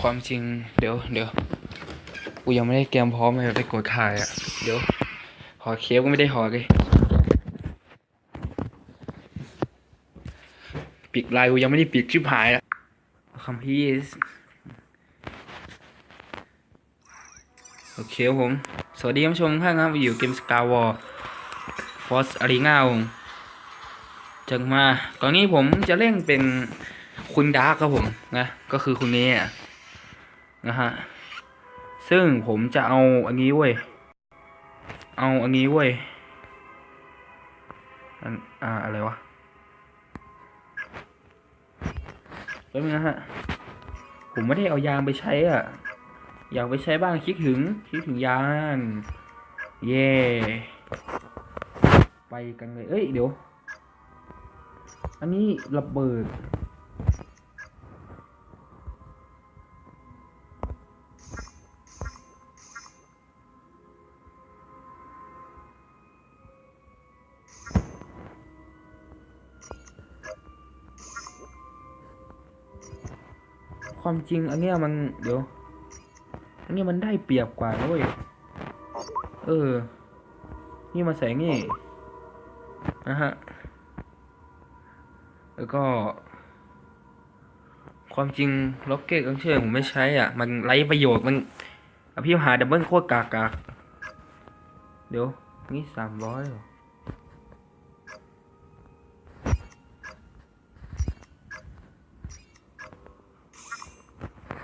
ความจริง เดี๋ยวเดี๋ยวกูยังไม่ได้เตรียมพร้อมเลยไปกดถ่ายอะ เดี๋ยวหอเคฟก็ไม่ได้หอเลยปิดไลน์กูยังไม่ได้ปิดชิบหายอะคัมพีสโอเคครับผม สวัสดีท่านผู้ชมท่านครับอยู่เกมสกาวอร์ฟอสอารีนาผมจังมา ตอนนี้ผมจะเล่นเป็นคุณดาร์กครับผมนะ ก็คือคุณนี้อะ นะฮะ ซึ่งผมจะเอาอันนี้เว้ย เอาอันนี้เว้ย อันอ่าอะไรวะแป๊บนึงนะฮะ ผมไม่ได้เอายางไปใช้อะ อยากไปใช้บ้างคิดถึง คิดถึงยานเย่ไปกันเลย เอ้ย เดี๋ยว อันนี้ระเบิด ความจริง อันเนี้ยมันเดี๋ยว อันนี้มันได้เปรียบกว่านะเว้ย เออ นี่มาแสงนี่นะฮะ แล้วก็ ความจริงล็อกเก็ตกังเชื่อผมไม่ใช้อะ มันไร้ประโยชน์มันอภิมหาดับเบิลโคตรกากากเดี๋ยว นี่สามร้อยหรอ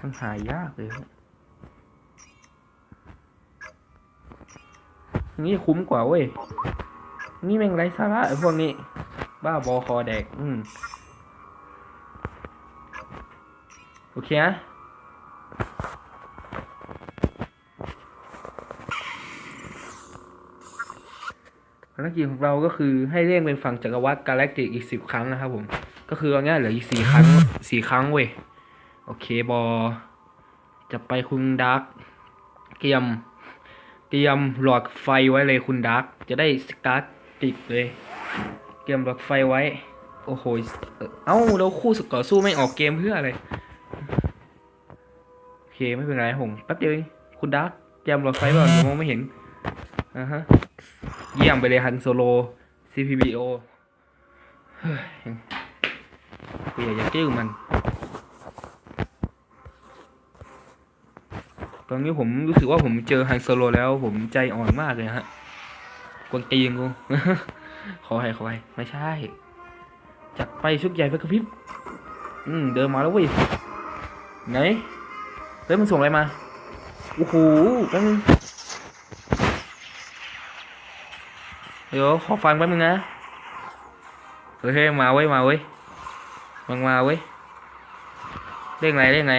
มันหายากเลยนี่คุ้มกว่าเว้ย นี่แม่งไร้สาระไอ้พวกนี้ บ้าบอคอแดก อืม โอเคนะภารกิจของเราก็คือให้เร่งเป็นฝั่งจักรวรรดิกาแล็กติกอีกสิบครั้งนะครับผม ก็คือเอาง่ายเหลืออีกสี่ครั้งสี่ครั้งเว้ย โอเคบอ จะไปคุณดักเตรียม เตรียมหลอดไฟไว้เลยคุณดักจะได้สตาร์ทติดเลย เตรียมหลอดไฟไว้ โอ้โห เอ้าแล้วคู่สกอร์สู้ไม่ออกเกมเพื่ออะไร โอเคไม่เป็นไรผมแป๊บเดียวเองคุณดักเตรียมหลอดไฟไว้ก่อนผมมองไม่เห็นอ่าฮะ เยี่ยมไปเลยฮันโซโล CPBO เฮ้ยกูอยากจะกิ้วมัน ต อนนี้ผมรู้สึกว่าผมเจอฮันโซโลแล้ว ผมใจอ่อนมากเลยฮะกวนตีนกูขอให้ขอให้ไม่ใช่ จัดไปชุดใหญ่ไปกระพริบ อืม เดินมาแล้วเว้ยไหนเฮ้ยมันส่งอะไรมาโอ้โหแป๊บนึงเดี๋ยวขอฟังแป๊บนึงนะเฮ้ยมาเว้ยมาเว้ยมันมาเว้ยเร่งไรเร่งไร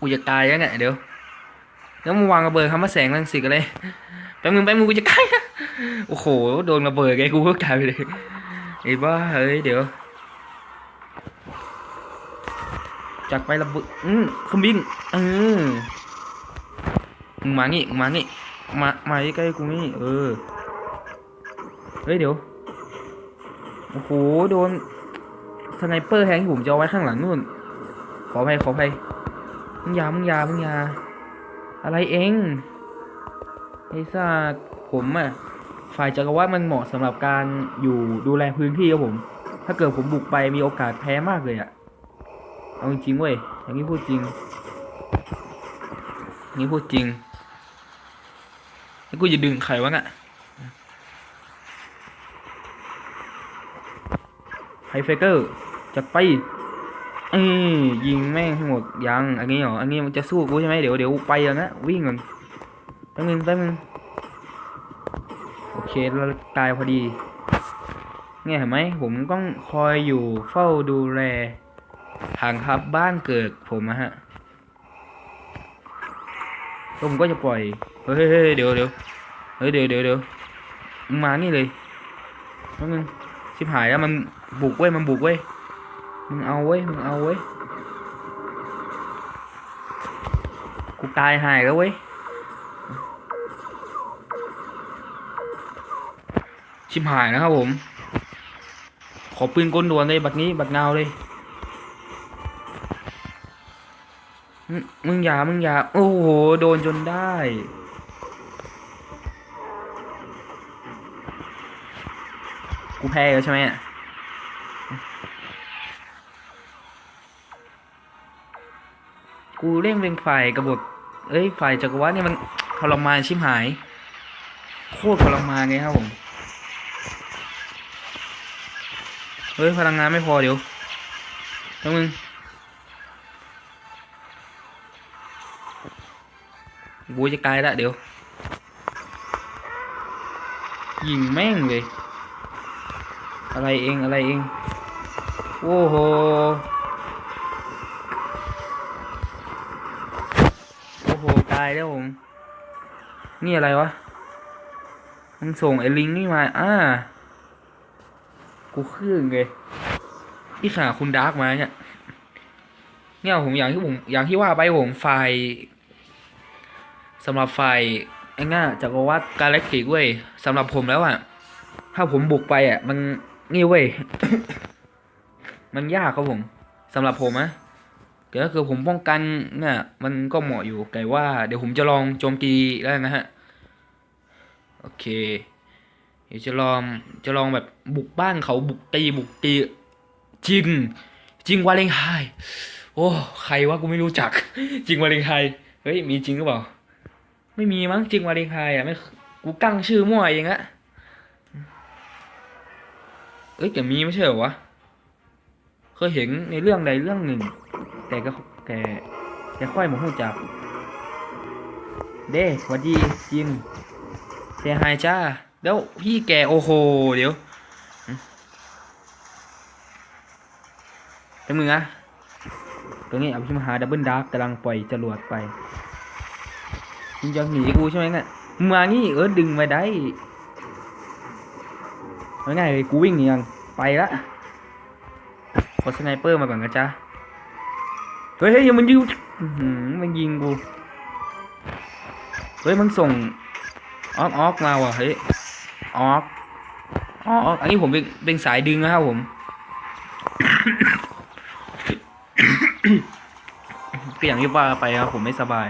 กูจะตายแล้วเนี่ยเดี๋ยว แล้วมึงวางระเบิดคำว่าแสงรังสีกันเลยแป๊บนึงแป๊บนึงกูจะตายนะโอ้โหโดนระเบิดไงกูก็ตายไปเลยไอ้บ้าเฮ้ยเดี๋ยวจากไประเบิดอืมเครื่องบินเออมึงมางี้มึงมางี้มามาใกล้กูนี่เออเฮ้ยเดี๋ยวโอ้โหโดนสไนเปอร์แทงที่ผมจะเอาไว้ข้างหลังนู่นขออภัยขออภัย มึงอยามึงอยามึงอยาอะไรเองไอ้ซ่าผมอะฝ่ายจักรวรรดิมันเหมาะสำหรับการอยู่ดูแลพื้นที่ครับผม ถ้าเกิดผมบุกไปมีโอกาสแพ้มากเลยอะเอาจริงๆเว้ยอย่างนี้พูดจริงนี้พูดจริงแล้วกูจะดึงใครวะน่ะไฮเฟเกอร์จัดไป เอ้ยยิงแม่งให้หมดยังอันนี้เหรออันนี้มันจะสู้กูใช่ไหมเดี๋ยวเดี๋ยวไปแล้วนะวิ่งก่อนแป๊บนึงแป๊บนึงโอเคเราตายพอดีเนี่ยเห็นไหมผมต้องคอยอยู่เฝ้าดูแลทางครับบ้านเกิดผมนะฮะแล้วผมก็จะปล่อยเฮ้ยเดี๋ยวเดี๋ยวเฮ้ยเดี๋ยวเดี๋ยวเดี๋ยวมึงมานี่เลยแป๊บนึงชิบหายแล้วมันบุกเว้ยมันบุกเว้ย มึงเอาเว้ย มึงเอาเว้ย กูตายหายแล้วเว้ย ชิบหายนะครับผม ขอปืนกลด่วนเลยบัดนี้บัดเงาเลย มึงอย่า มึงอย่า โอ้โห โดนจนได้กูแพ้แล้วใช่ไหมอะ เล่นเป็นฝ่ายกบฏเอ้ยฝ่ายจักรวรรดิเนี่ยมันทรมานชิบหาย โคตรทรมานเลยครับผมเฮ้ยพลังงานไม่พอเดี๋ยวแล้วมึงกูจะกลายละเดี๋ยว ยิงแม่งเลย อะไรเองอะไรเอง โอ้โหายแล้วผม นี่อะไรวะมึงส่งไอ้ลิงนี่มา อ่า กูคลื่นเลยที่ขาคุณดาร์กมาเนี่ย เนี่ยผมอย่างที่ผมอย่างที่ว่าไปผมไฟล์สำหรับไฟล์ไอ้ง่าจักรวรรดิกาแล็กติกเว้ยสำหรับผมแล้วอะถ้าผมบุกไปอะมันนี่เว้ย มันยากครับผมสำหรับผมอะ แต่ถ้าคือผมป้องกันเนี่ยมันก็เหมาะอยู่แต่ว่าเดี๋ยวผมจะลองโจมตีแล้วนะฮะ โอเค เดี๋ยวจะลองจะลองแบบบุกบ้านเขาบุกตีบุกตีจริง จริงวาเลนไทน์โอ้ใครวะกูไม่รู้จัก จริงวาเลนไทน์เฮ้ยมีจริงหรือเปล่า ไม่มีมั้งจริงวาเลนไทน์อะไม่กูกั้งชื่อมั่วเองอะเอ้ยแต่มีไม่ใช่เหรอวะ เคยเห็นในเรื่องใดเรื่องหนึ่ง แต่ก็แต่แต่ค่อยมาหูจัก เด้หวัดดีจริงเซฮายจ้า แล้วพี่แกโอ้โห เดี๋ยวเป็นมึงอะตรงนี้อภิมหาดับเบิลดาร์กกำลังปล่อยจรวดไปมึงยังหนีกูใช่ไหมเนี่ยมึงมางี้เออดึงมาได้ง่ายเลยกูวิ่งหนียังไปละ ขอสไนเปอร์มาก่อนนะจ๊ะเฮ้ยเฮ้ยมันยิงมันยิงกูเฮ้ยมันส่งออกออกมาว่ะเฮ้ยออกออกอันนี้ผมเป็นเป็นสายดึงนะครับผมก็อย่างที่ว่าไปครับผมไม่สบาย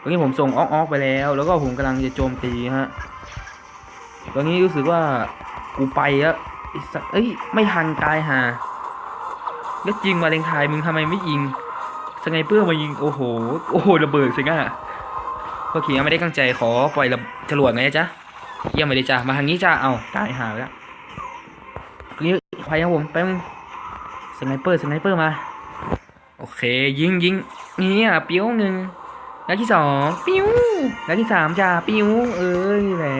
ตอนนี้ผมส่งออกออกไปแล้ว แล้วก็ผมกำลังจะโจมตีฮะตอนนี้รู้สึกว่ากูไปแล้วไอ้สัสเอ้ยไม่ทันตายห่า แล้วจริงมาเลงไทยมึงทำไมไม่ยิงสไนเปอร์มายิงโอ้โหโอ้โหระเบิดสิง่ะพอขี่ไม่ได้ตั้งใจขอปล่อยระจรวดไงจ๊ะเยี่ยมไปเลยจ้ามาทางนี้จ้าเอาตายหาแล้วนี่ไฟครับผมแป๊บนึงสไนเปอร์สไนเปอร์มา โอเค ยิงยิงนี่อะปิ้วหนึ่งนัดที่สองปิ้วนัดที่สามจ้าปิ้วเอ้ยแหละ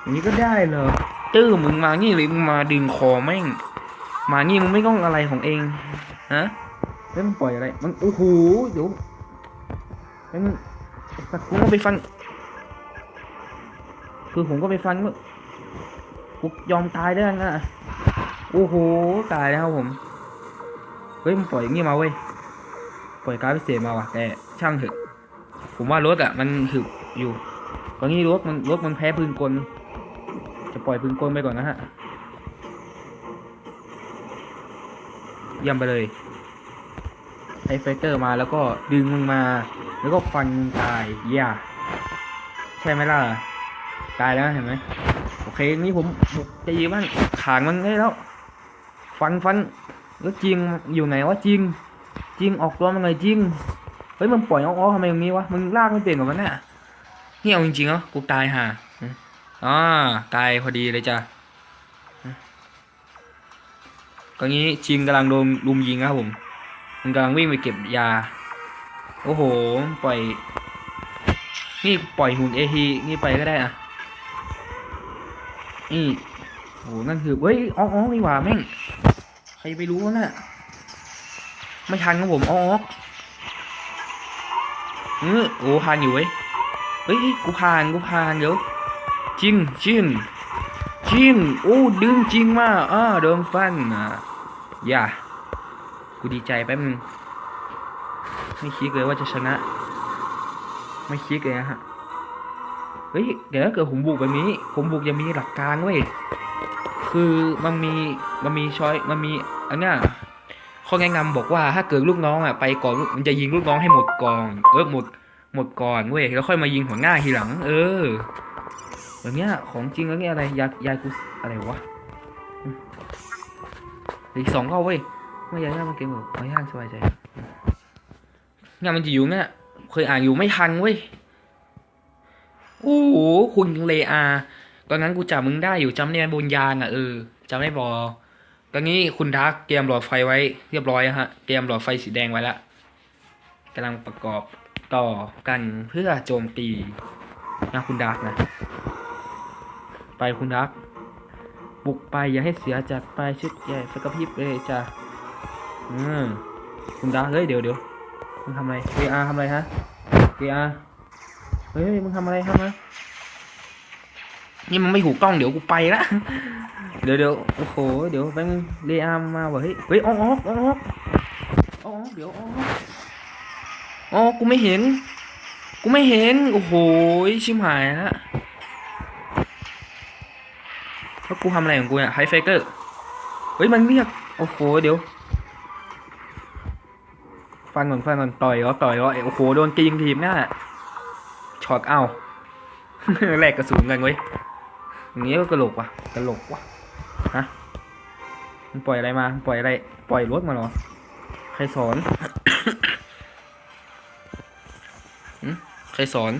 อย่างนี้ก็ได้เหรอตื้อมึงมางี้เลยมึงมาดึงคอแม่ง มางี้มึงไม่ต้องอะไรของเองฮะแล้วมึงปล่อยอะไร มันโอ้โหเดี๋ยวแล้วมึงสัตว์กูก็ไปฟังคือผมก็ไปฟังว่ากูยอมตายได้ไงอะโอ้โหตายแล้วครับผมเฮ้ยมันปล่อยอย่างงี้มาเว้ยปล่อยการพิเศษมาว่ะแต่ช่างเถอะผมว่ารถอะ มันถึกอยู่ตอนนี้รถมันรถมันแพ้ปืนกล จะปล่อยปืนกลไปก่อนนะฮะ เยี่ยมไปเลยไอไฟเตอร์มาแล้วก็ดึงมึงมา แล้วก็ฟันมึงตายเย่าใช่ไหมล่ะตายแล้วเห็นไหมโอเคนี่ผมบุกจะยิงมันขางมันได้แล้ว ฟันฟันแล้วจริงอยู่ไหนวะจริง จริงออกตัวมันไงจริงเฮ้ยมันปล่อยออกออกทำไมตรงนี้วะมึงลากไม่เปลี่ยนกับมันน่ะเหี่ยวจริงๆเหรอกูตายห่าอ่าตายพอดีเลยจ้ะ ตอนนี้จิงกำลังโดนลุมยิงครับผม มันกำลังวิ่งไปเก็บยา โอ้โห ปล่อย นี่ปล่อยหุ่นเอทีนี่ไปก็ได้อะนี่โหนั่นคือเฮ้ยออกออกนี่หว่าแม่ง ใครไปรู้วะน่ะไม่ทันครับผมอ๋อเออโอ้ผ่านอยู่เว้ยเฮ้ยกูผ่านกูผ่านเดี๋ยวจริงจริง จริงโอ้ดึงจริงมากอ่าโดนฟันอะอย่ากูดีใจแป๊บนึงไม่คิดเลยว่าจะชนะ ไม่คิดเลยฮะเฮ้ยเดี๋ยวถ้าเกิดผมบุกแบบนี้ ผมบุกจะมีหลักการเว้ยคือมันมีมันมีช้อยมันมีอันเนี้ยข้อแนะนำบอกว่าถ้าเกิดลูกน้องอะไปก่อนมันจะยิงลูกน้องให้หมดกอง เออหมดหมดก่อนเว้ยแล้วค่อยมายิงหัวหน้าทีหลัง เออ แบบเนี้ยของจริงแล้วเนี่ยอะไรยายายกูอะไรวะอีกสองข้อเว้ยเมื่อยายามาเก่งแบบขอย่างสบายใจงานมันจะอยู่เนี่ยเคยอ่านอยู่ไม่ทันเว้ยโอ้โหคุณเลอาตอนนั้นกูจับมึงได้อยู่จำได้ไหมบนยานอะเออจำไม่บอตอนนี้คุณดาร์กเตรียมหลอดไฟไว้เรียบร้อยฮะเตรียมหลอดไฟสีแดงไว้แล้วกำลังประกอบต่อกันเพื่อโจมตีนะคุณดาร์กนะ ไปคุณดาร์กบุกไปอย่าให้เสียจัดไปชุดใหญ่สกปรกเลยจ้ะอืมคุณดาร์กเฮ้ยเดี๋ยวเดี๋ยวมึงทำอะไรเอาทำอะไรฮะเอาเฮ้ยมึงทำอะไรทำอะนี่มันไม่ถูกต้องเดี๋ยวกูไปละเดี๋ยวเดี๋ยวโอ้โหเดี๋ยวแบงค์เรียมมาว่ะเฮ้ยเฮ้ยออกออกออกออกออกเดี๋ยวออกออกกูไม่เห็น กูไม่เห็น โอ้โหชิมหายละ กูทำอะไรของกูเนี่ยไฮไฟเกอร์ เฮ้ย มันเรียก โอ้โห เดี๋ยว ฟังก่อนฟังก่อนต่อยเหรอต่อยเหรอโอ้โห โดนกีงทีมหน้าช็อตเอาแลกกระสุนกันเว้ยอย่างนี้ก็กระโหลกว่ะกระโหลกว่ะฮะมึงปล่อยอะไรมาปล่อยอะไร ปล่อยรถมาเหรอ ใครสอนใครสอน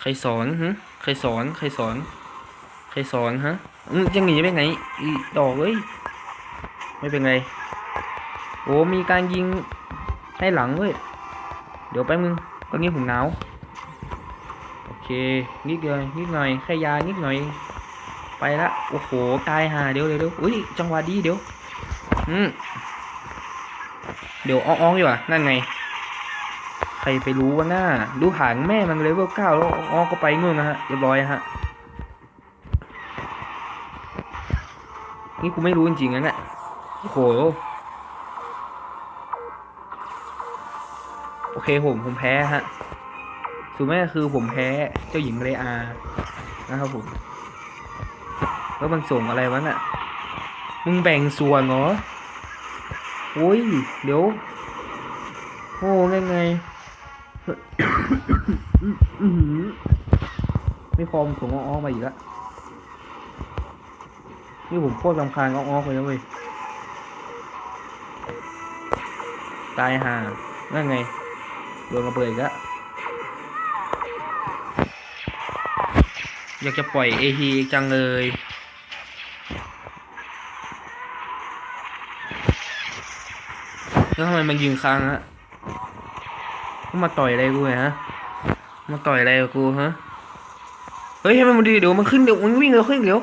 ใครสอนหึใครสอน ใครสอน ใครสอนฮะ จะหนีไปไหนอีดอกเอ้ยไม่เป็นไรโอ้มีการยิงให้หลังเว้ยเดี๋ยวแป๊บนึงตอนนี้ผมหนาวโอเคนิดเดียวนิดหน่อยแค่ยานิดหน่อยไปละโอ้โหตายหาเดี๋ยวเดี๋ยวเดี๋ยวอุ้ยจังหวะดีเดี๋ยวอืมเดี๋ยวอ้องๆอยู่อะนั่นไง ใครไปรู้วะหน้าดูหางแม่มันเลยเวลเก้าแล้วอ้องก็ไปนู่นนะฮะเรียบร้อยฮะ นี่กูไม่รู้จริงๆนะเนี่ยโอ้โหโอเคผมผมแพ้ฮะสุดแม่คือผมแพ้เจ้าหญิงเลอา นะครับผม แล้วมันส่งอะไรวะน่ะ มึงแบ่งส่วนเหรอโอ้ย เดี๋ยว โอ้ไงไงไม่พอมส่งอ้อมาอีกแล้ว นี่ผมโคตรรำคาญอ้อๆไปแล้วเว้ย ตายห่านั่นไง โดนระเบิดอีกแล้ว อยากจะปล่อยเอฮีจังเลยแล้วทำไมมันยิงค้างฮะมันมาต่อยอะไรกูฮะ มาต่อยอะไรกูฮะ เฮ้ยให้มันดีเดี๋ยวมันขึ้นเดี๋ยวมันวิ่งเร็วขึ้นเดี๋ยว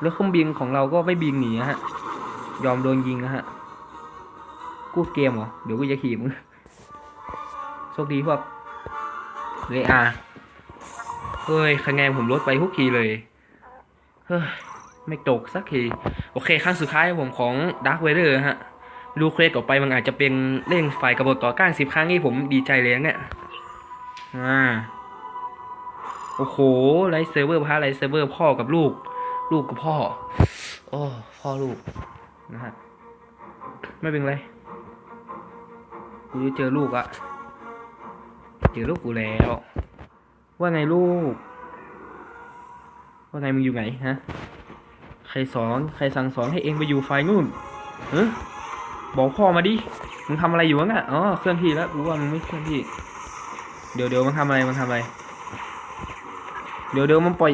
แล้วเครื่องบินของเราก็ไม่บินหนีนะฮะ ยอมโดนยิงนะฮะ กูเกมเหรอ เดี๋ยวกูจะขี่มึงโชคดีพวกเลยอะเฮ้ยคะแนนผมลดไปทุกทีเลย เฮ้ย ไม่ตกสักที โอเค ครั้งสุดท้ายผมของ Dark w a d e r ฮะ ดูเควสต่อไปมันอาจจะเป็นเร่งไฟกระบอกต่อก้านสิบครั้งนี่ผมดีใจเลยนะเนี่ย อ่า โอ้โห ไลท์เซเวอร์พาไลท์เซเวอร์พ่อกับลูก ลูกกับพ่อ โอ้พ่อลูกนะฮะไม่เป็นไรกูจะเจอลูกอะเจอลูกกูแล้ว ว่าไงลูก ว่าไงมึงอยู่ไหนฮะ ใครสอนใครสั่งสอนให้เองไปอยู่ไฟนู่นเออบอกพ่อมาดิ มึงทำอะไรอยู่วะน่ะอ๋อ เคลื่อนที่แล้วกูว่ามึงไม่เคลื่อนที่ เดี๋ยวเดี๋ยวมันทำอะไร มันทำอะไร เดี๋ยวเดี๋ยวมันปล่อย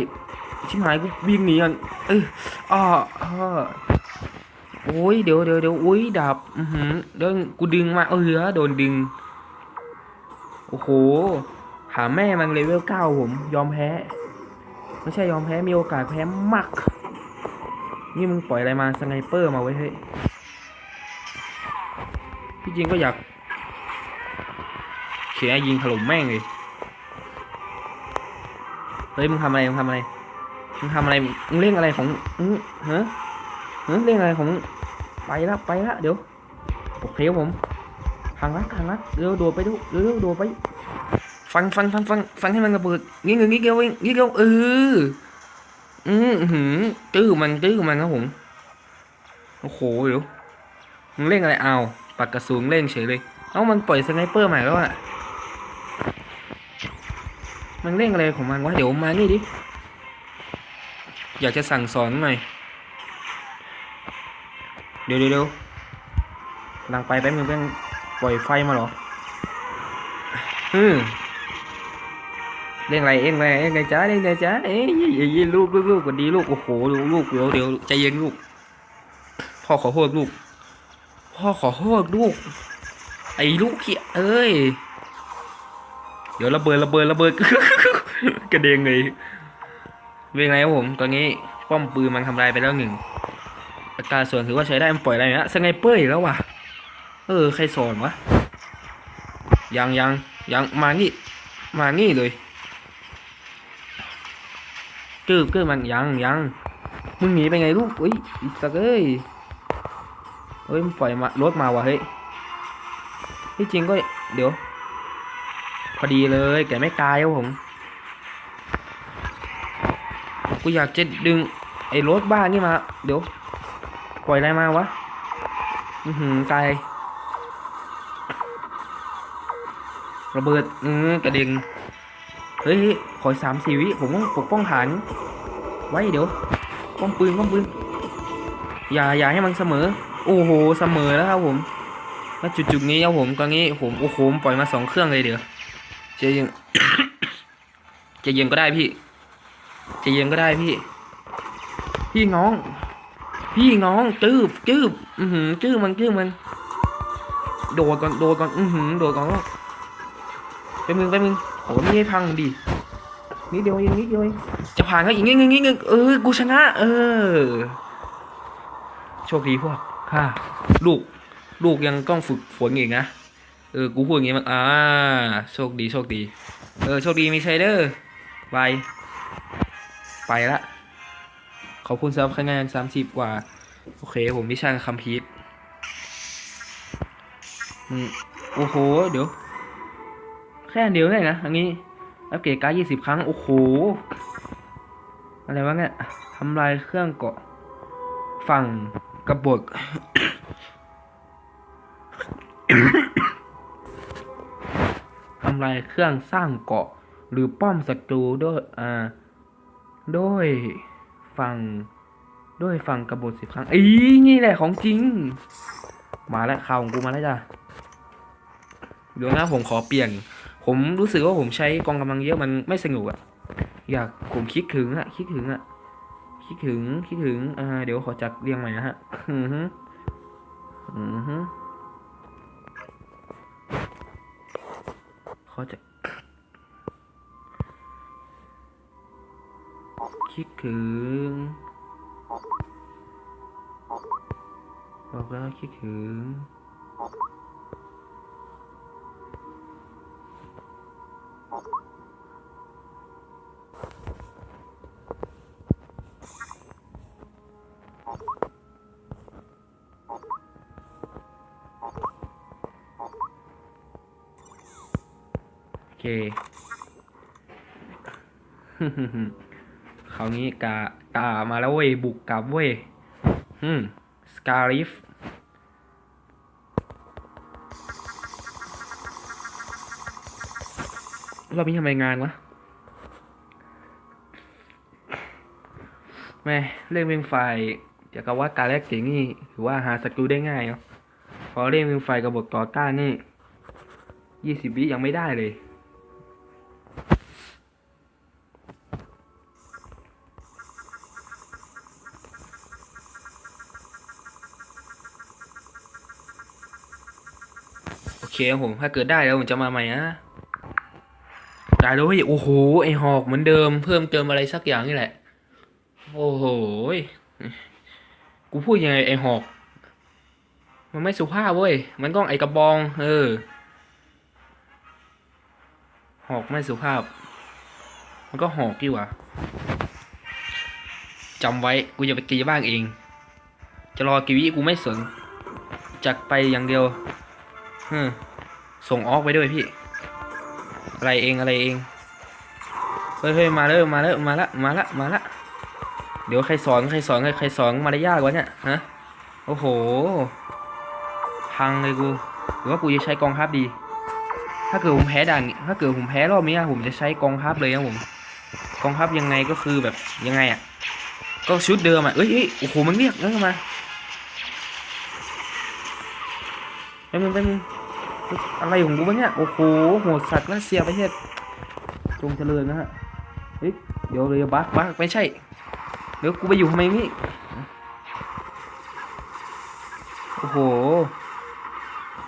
ชิบหายกูวิ่งหนีก่อนเอออ้ออ้อโอ้ยเดี๋ยวเดี๋ยวเดี๋ยวอุ้ยดับอือหือเดี๋ยวกูดึงมาเออโดนดึง โอ้โห หาแม่มันเลเวลเก้าผม ยอมแพ้ ไม่ใช่ยอมแพ้มีโอกาสแพ้มาก นี่มึงปล่อยอะไรมาสไนเปอร์มาไว้เฮ้ยที่จริงก็อยากเขียนยิงถล่มแม่งเลย เฮ้ยมึงทำอะไรมึงทำอะไร มึงทำอะไรมึงเล่นอะไรของมึงฮะฮะเล่นอะไรของมึงไปละไปละเดี๋ยวโอเคผมทางลัดทางลัดเร็วโดดไปดูเร็วโดดไป ฟังฟังฟังฟังฟังให้มันระเบิดงี้เงี้ยงี้เงี้ยงี้เงี้ยเอออืมหืมตื้อมันตื้อมันครับผมโอ้โหเดี๋ยวมึงเล่นอะไรเอาปากกระสุนเล่นเฉยเลยเอ้ามันปล่อยสไนเปอร์ใหม่แล้วอะมันเล่นอะไรของมันวะเดี๋ยวมานี่ดิ อยากจะสั่งสอนหน่อย เดี๋ยวเดี๋ยวลังไปแป๊บนึงแป๊บนึงปล่อยไฟมาหรออืมเล่นอะไรเองไรเองไงจ้าเล่นไงจ้าเอ้ยยี่ยี่ลูกลูกลูกกว่าดีลูกโอ้โหลูกลูกเดี๋ยวเดี๋ยวใจเย็นลูก พ่อขอโทษลูก พ่อขอโทษลูก ไอ้ลูกเขี้ยเอ้ย เดี๋ยวระเบิดระเบิดระเบิดกระเด็นเลย เป็นไงครับผมตอนนี้ป้อมปืนมันทำลายไปแล้วหนึ่งอัตรส่วนถือว่าใช้ได้มันปล่อยอะไรนะสไนเปอร์อีกแล้วว่ะเออใครสอนวะยังยังยังมานี่มานี่เลยกืบกืบมันยังยังมึงหนีไปไงลูกอุ้ยอีสักเอ้ยเฮ้ยมึงปล่อยมารถมาว่ะเฮ้ยที่จริงก็เดี๋ยว พอดีเลยแกไม่ตายครับผม กูอยากจะดึงไอ้รถบ้านนี่มา เดี๋ยว ปล่อยอะไรมาวะ อือหือตายระเบิดอือกระเด็งเฮ้ยขอสามสี่วิผมต้องปกป้องฐาน ไว้เดี๋ยวป้อมปืนป้อมปืน อย่าอย่าให้มันเสมอ โอ้โหเสมอแล้วครับผมแล้วจุดจุดๆนี้ครับผมตอนนี้ผมโอ้โหปล่อยมาสองเครื่องเลยเดี๋ยวเจะยังจะเย็นก็ได้พี่ จะเย็นก็ได้พี่ พี่น้อง พี่น้องจืบจืบอือหือจืบมันจืบมัน โดดก่อนโดดก่อนอือหือโดดก่อนไปมึงไปมึงขอไม่ให้พังดินิดเดียวเองนิดเดียวเองจะผ่านก็อีกนิดนึงนิดนึงเออกูชนะ เออ โชคดีพวกค่ะลูก ลูกยังต้องฝึกฝนอีกนะเออ กูพูดอย่างงี้มันอ่า โชคดี โชคดี เออ โชคดี มีชัยเดอร์บาย ไปละ ขอบคุณสำหรับคะแนนสามสิบกว่า โอเค ผมมิชชั่นคัมพีทอืมโอ้โห เดี๋ยว แค่เดียวเลยนะ อันนี้ อัปเกรดการ์ดยี่สิบครั้ง โอ้โห อะไรวะเนี่ยทำลายเครื่องเกาะ ฝั่งกระบฏทำลายเครื่องสร้างเกาะ หรือป้อมศัตรูด้วย อ่า ด้วยฝั่งด้วยฝั่งกระบฏสิบครั้งอีนี่แหละของจริง มาแล้วข่าวของกูมาแล้วจ้ะเดี๋ยวนะผมขอเปลี่ยน ผมรู้สึกว่าผมใช้กองกำลังเยอะมันไม่สนุกอะอยากผมคิดถึงอะคิดถึงอะคิดถึงคิดถึงอ่าเดี๋ยวขอจัดเรียงใหม่นะฮะอือฮึอือฮึขอจะ คิดถึง บอกแล้วคิดถึง โอเคาวนี้กากามาแล้วเว้ยบุกกลับเว้ยอืมสกาลิฟเรามีทำไมงานวะแม่เล่นเป็นไฟเดี๋ยวกับว่าการแลกเสียงนี่ถือว่าหาสกิลได้ง่ายเนาะพอเล่นเป็นไฟกับบทต่อต้านนี่ยี่สิบวิยังไม่ได้เลย คครับผม ถ้าเกิดได้แล้วผมจะมาใหม่นะได้แล้วเว้ยโอ้โห ไอหอกเหมือนเดิม เพิ่มเติมอะไรสักอย่างนี่แหละ โอ้โห กูพูดยังไงไอหอก มันไม่สุภาพเว้ย มันต้องไอกระบอง เออ หอกไม่สุภาพ มันก็หอกดีกว่าจำไว้ กูจะไปกีบ้างเอง จะรอกีวิกูไม่สน จักไปอย่างเดียวฮึ ส่งออกไปด้วยพี่ อะไรเองอะไรเองเฮ้ยเฮ้ยมาแล้วมาแล้วมาละมาละมาละเดี๋ยวใครสอนใครสอนใครใครสอนมารยาทวะเนี่ยฮะโอ้โห พังเลยกูหรือว่ากูจะใช้กองทัพดี ถ้าเกิดผมแพ้ด่านถ้าเกิดผมแพ้รอบนี้ผมจะใช้กองทัพเลยนะผมกองทัพยังไงก็คือแบบยังไงอะก็ชุดเดิมอะเอ้ยเโอ้โหมันเรียกแล้วมาไปมึงไปมึง อะไรของกูวะเนี่ย โอ้โหโหดสัตว์รัสเซียประเทศจงเจริญนะฮะเฮ้ยเดี๋ยวเลยบักบักไม่ใช่ เดี๋ยวกูไปอยู่ทำไมนี่โอ้โห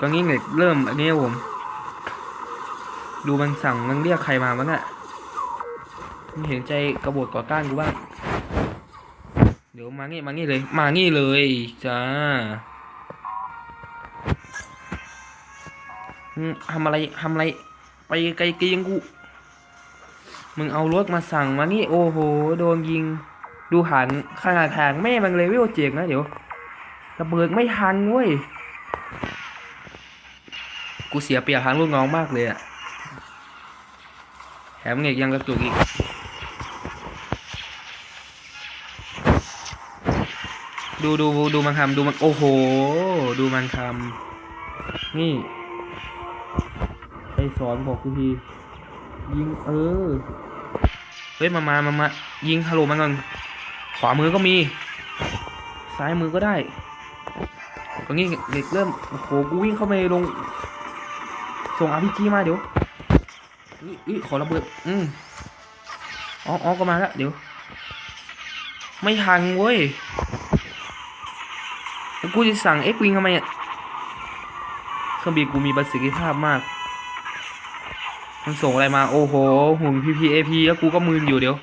ตอนนี้เน็ตเริ่มอันนี้ผม ดูมันสั่งมันเรียกใครมาบ้างอะไม่เห็นใจกระบดต่อต้านกูบ้าง เดี๋ยวมางี้มางี้เลย มางี้เลยจ้า ทำอะไรทำอะไร ไปไกลเกรียงกู มึงเอารถมาสั่งมางี้โอ้โห โดนยิง ดูหันขนาดทงแม่มันเลเวลเจ็กนะเดี๋ยวระเบิดไม่ทันเว้ย กูเสียเปรียบทางลูกน้องมากเลยอะแถมเงกยังกระตุกอีกดูดูดูมันทำดูมันโอ้โห ดูมันทำนี่ สอนบอกกูทียิงเออ เฮ้ยมามามามายิงฮัลโหลมันก่อนขวามือก็มี ซ้ายมือก็ได้ตรงนี้เด็กเริ่มโอ้โหกูวิ่งเข้าไปลง ส่งอาร์พีจีมาเดี๋ยวอุ๊ยอุ๊ยขอระเบิด อืมอ๋ออ๋อก็มาแล้วเดี๋ยว ไม่ทันเว้ยแล้วกูจะสั่งเอ็กวิงทำไมอะ เครื่องบินกูมีประสิทธิภาพมาก มันส่งอะไรมาโอ้โหหุ่น PPAP แล้วกูก็มืนอยู่เดี๋ยว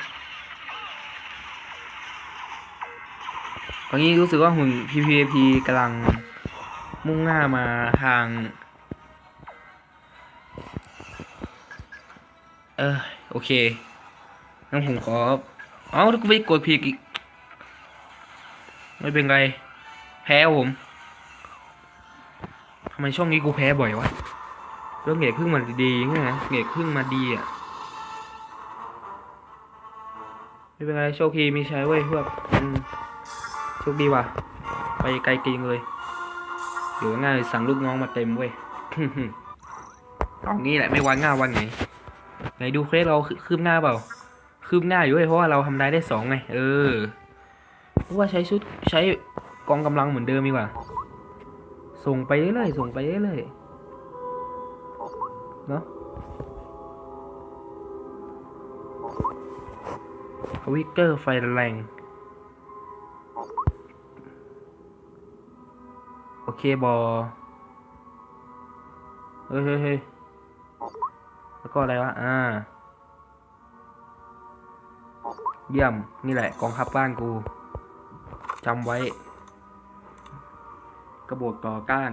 ตอนนี้รู้สึกว่าหุ่น PPAP กำลังมุ่งหน้ามาทาง เออโอเคงั้นผมขอเอ้าถ้ากูไปกดผิดอีกไม่เป็นไร แพ้ผมทำไมช่องนี้กูแพ้บ่อยวะ เรื่องเงกพึ่งมันดีไงเงกพึ่งมาดีอะไม่เป็นไรโชคดีมีใช้เว้ยพวกอืมโชคดีว่ะ ไปไกลจริงเลยเดี๋ยวง่ายสั่งลูกน้องมาเต็มเว้ยตอนนี้แหละไม่วันง่าวันไหนไหนดูเคสเราคืคืบหน้าเปล่าคืบหน้าอยู่เว้ยเพราะว่าเราทำได้ได้สองไงเออเพราะว่าใช้ชุดใช้กองกำลังเหมือนเดิมดีกว่า ส่งไปเรื่อยๆส่งไปเรื่อยๆ วิกเกอร์ไฟแรงโอเคบอเฮ้ยเฮ้ยแล้วก็อะไรวะ อ่า เยี่ยม นี่แหละ กองทัพบ้านกู จำไว้ กระบอกต่อก้าน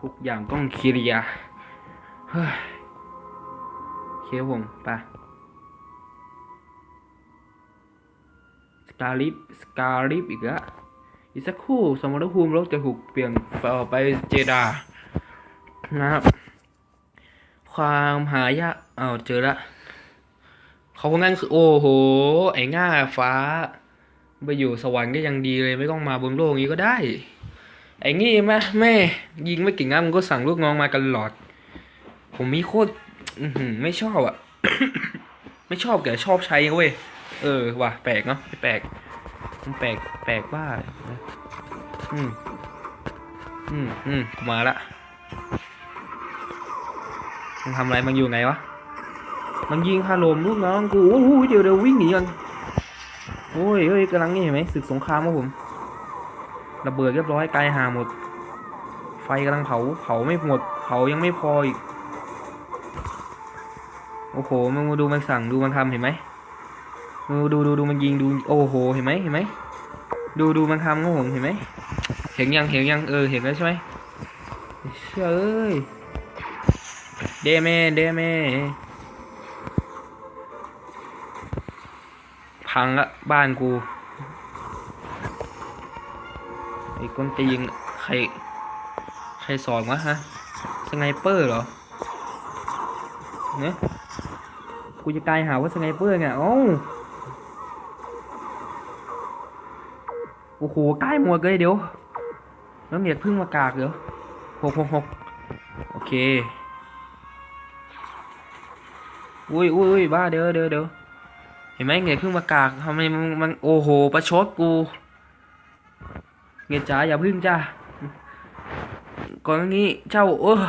ทุกอย่างต้องเคลียร์เฮ้ยเคครับผมไป กาลิฟสกาลิฟอีกล้วอีกสักคู่สมรภูมิรถจะถูกเปลี่ยนไปเจดานะครับ ความหายากอ้าเจอละเขางั้นคือโอ้โห ไอ้ง่าฟ้า ไปอยู่สวรรค์ก็ยังดีเลยไม่ต้องมาบนโลกนี้ก็ได้ ไอ้งี้แม่แม่ ยิงไม่เก่งนะมึงก็สั่งลูกน้องมากันหลอด ผมมีโคตรไม่ชอบอะไม่ชอบแต่ชอบใช้เว้ย เออว่ะแปลกเนาะแปลกมันแปลกแปลกบ้าอืมอืมอืมกูมาละมันทำอะไรมันอยู่ไงวะมันยิงฮาโลมลูกน้องกูโอ้โหเดี๋ยวเดี๋ยววิ่งหนีกันโอ้ยเฮ้ยกำลังนี่เห็นไหมศึกสงครามครับผมระเบิดเรียบร้อยไกลหาหมด ไฟกำลังเผาเผาไม่หมดเผายังไม่พออีกโอ้โหมึงมาดูมันสั่งดูมันทำเห็นไหม ดูดูดูมันยิงดูโอ้โหเห็นไหมเห็นไหมดูดูมันทำครับผมเห็นไหมเห็นยังเห็นยังเออเห็นแล้วใช่ไหมเชื่อเอ้ยเดเมเดเมพังละบ้านกูไอ้ก้นตีนใครใครสอนวะฮะสไนเปอร์เหรอเนี่ยกูจะกลายหาว่าสไนเปอร์ไงอ้า โอ้โหใกล้หมดเลยเดี๋ยวแล้วเน็ตพึ่งมากากเดี๋ยวหกหกหกโอเค อุ้ยอุ้ยอุ้ยบ้าเดี๋ยวเดี๋ยวเดี๋ยวเห็นไหมเน็ตพึ่งมากากทำไมมันโอ้โหประชดกูเงียจ๋าอย่าพึ่งจ้าก่อนนี้เจ้าเออ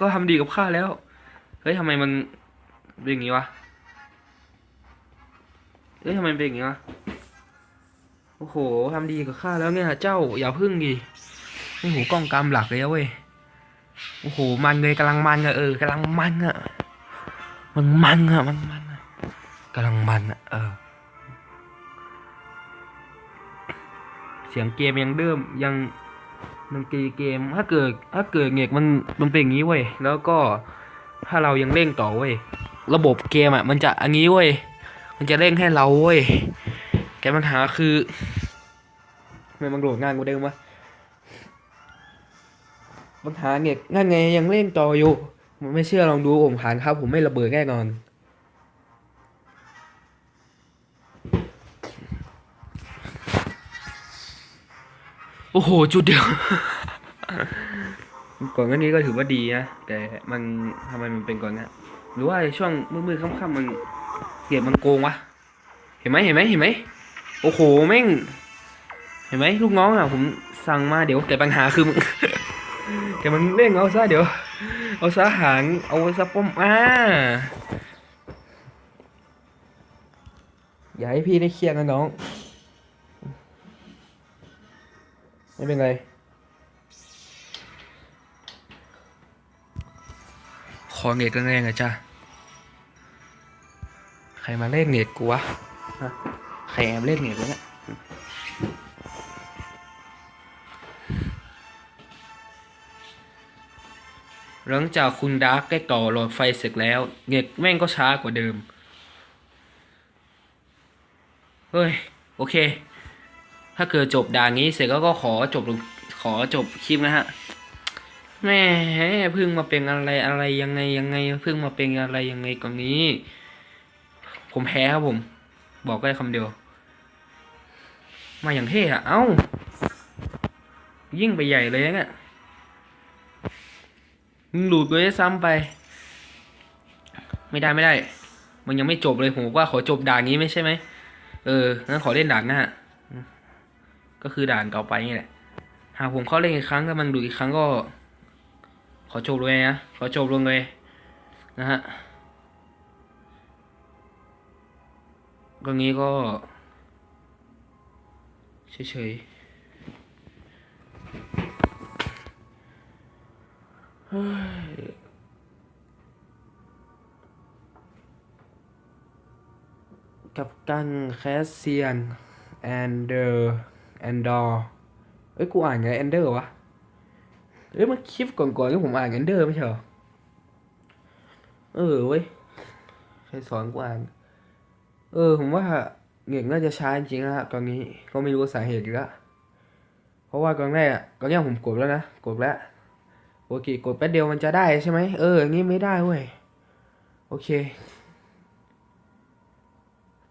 ก็ทำดีกับข้าแล้ว เฮ้ยทำไมมันเป็นอย่างนี้วะเฮ้ยทำไมเป็นอย่างนี้วะ โอ้โหทำดีกับข้าแล้วเนี่ยเจ้าอย่าพึ่งดิโอ้โหกล้องกำหลักเลยเว้ยโอ้โหมันเลยกำลังมันอะเออกำลังมันอะมันมันอะมันมันอะกำลังมันอะเออ เสียงเกมยังเดิมยังดนตีเกมถ้าเกิดถ้าเกิดเงกมันมันเป็นอย่างนี้เว้ยแล้วก็ถ้าเรายังเร่งต่อเว้ยระบบเกมอะ มันจะอันนี้เว้ยมันจะเร่งให้เราเว้ย แต่ปัญหาคือทำไมมันโหลดงานกูเดิมวะปัญหาเงกงานไงยังเร่งต่ออยู่ มันไม่เชื่อลองดูผมผ่านครับ ผมไม่ระเบิดแน่นอน โอ้โห จุดเดียว ก่อนหน้านี้ก็ถือว่าดีนะ แต่มันทำไมมันเป็นก่อนเนี้ยหรือว่าช่วงมืดๆค่ำๆมันเกียบมันโกงวะ เห็นไหมเห็นไหมเห็นไหม โอ้โหแม่ง เห็นไหมลูกน้องอะ ผมสั่งมาเดี๋ยว แต่ปัญหาคือมึงแต่มันเร่งเอาซะเดี๋ยว เอาซะหางเอาซะป้อมอ่าอย่าให้พี่ได้เครียดนะน้อง ไม่เป็นไร ขอเน็ตแรงๆอะจ้ะใครมาเล่นเน็ตกูวะ ครแอบเล่นเน็ตวะเนี่ยหลังจากคุณดาร์กได้ต่อหลอดไฟเสร็จแล้วเน็ตแม่งก็ช้ากว่าเดิม เฮ้ย โอเค ถ้าเกิดจบด่านนี้เสร็จก็ก็ขอจบขอจบคลิปนะฮะแม่เพิ่งมาเป็นอะไรอะไรยังไงยังไงเพิ่งมาเป็นอะไรยังไงก่อนนี้ ผมแพ้ครับผม บอกได้คำเดียว มาอย่างเท่อะเอ้า ยิ่งไปใหญ่เลยนะเนี่ยมึงหลุดไปซ้ำไป ไม่ได้ไม่ได้ มันยังไม่จบเลยผมบอกว่าขอจบด่านนี้ไม่ใช่ไหม เออ งั้นขอเล่นด่านหน้า ก็คือด่านต่อไปนี่แหละ หากผมเข้าเล่นอีกครั้งถ้ามันดูอีกครั้งก็ ขอจบเลยนะ ขอจบลงเลยนะฮะตรงนี้ก็ เฉยๆเฮ้ยกับกันแคสเซียนแอนเดอร์แอนดอร์เอ้ย กูอ่านไงแอนเดอร์วะเอ้ยมันคลิปก่อนๆที่ผมอ่านแอนเดอร์ไม่ใช่เหรอเออเว้ยใครสอนกูอ่างน่าจะช้าจริงๆนะฮะตอนนี้ก็ไม่รู้สาเหตุอีกแล้วเพราะว่าตอนแรกอะตอนแรกผมกดแล้วนะกดแล้วโอเคกดแป๊บเดียวมันจะได้ใช่ไหมเอออย่างงี้ไม่ได้เว้ยโอเค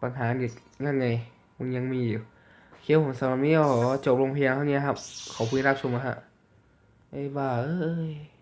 ปัญหาเด็กนั่นไงมันยังมีอยู่โอเคผมสำหรับนี้ก็ขอจบลงเพียงเท่านี้ครับขอบคุณรับชมนะฮะไอ้บ้าเอ้ย